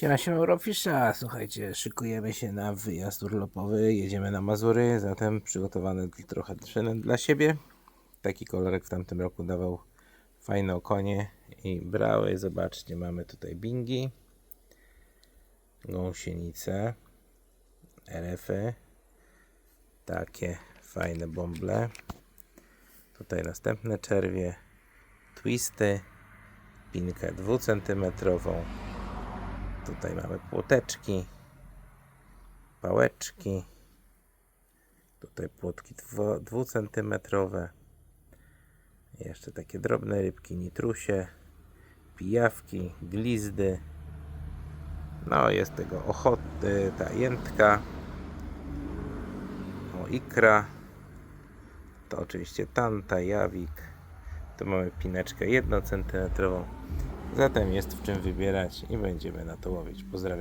Siema, siema Eurofisza. Słuchajcie, szykujemy się na wyjazd urlopowy. Jedziemy na Mazury, zatem przygotowany trochę trzynet dla siebie. Taki kolorek w tamtym roku dawał fajne okonie i brały. Zobaczcie, mamy tutaj bingi, gąsienice, RF-y, takie fajne bąble. Tutaj następne czerwie, twisty, pinkę dwucentymetrową. Tutaj mamy płoteczki, pałeczki. Tutaj płotki dwu- dwucentymetrowe. Jeszcze takie drobne rybki, nitrusie, pijawki, glizdy. No jest tego ochoty, ta jętka. O ikra. To oczywiście tanta, jawik. Tu mamy pineczkę jednocentymetrową. Zatem jest w czym wybierać i będziemy na to łowić. Pozdrawiam.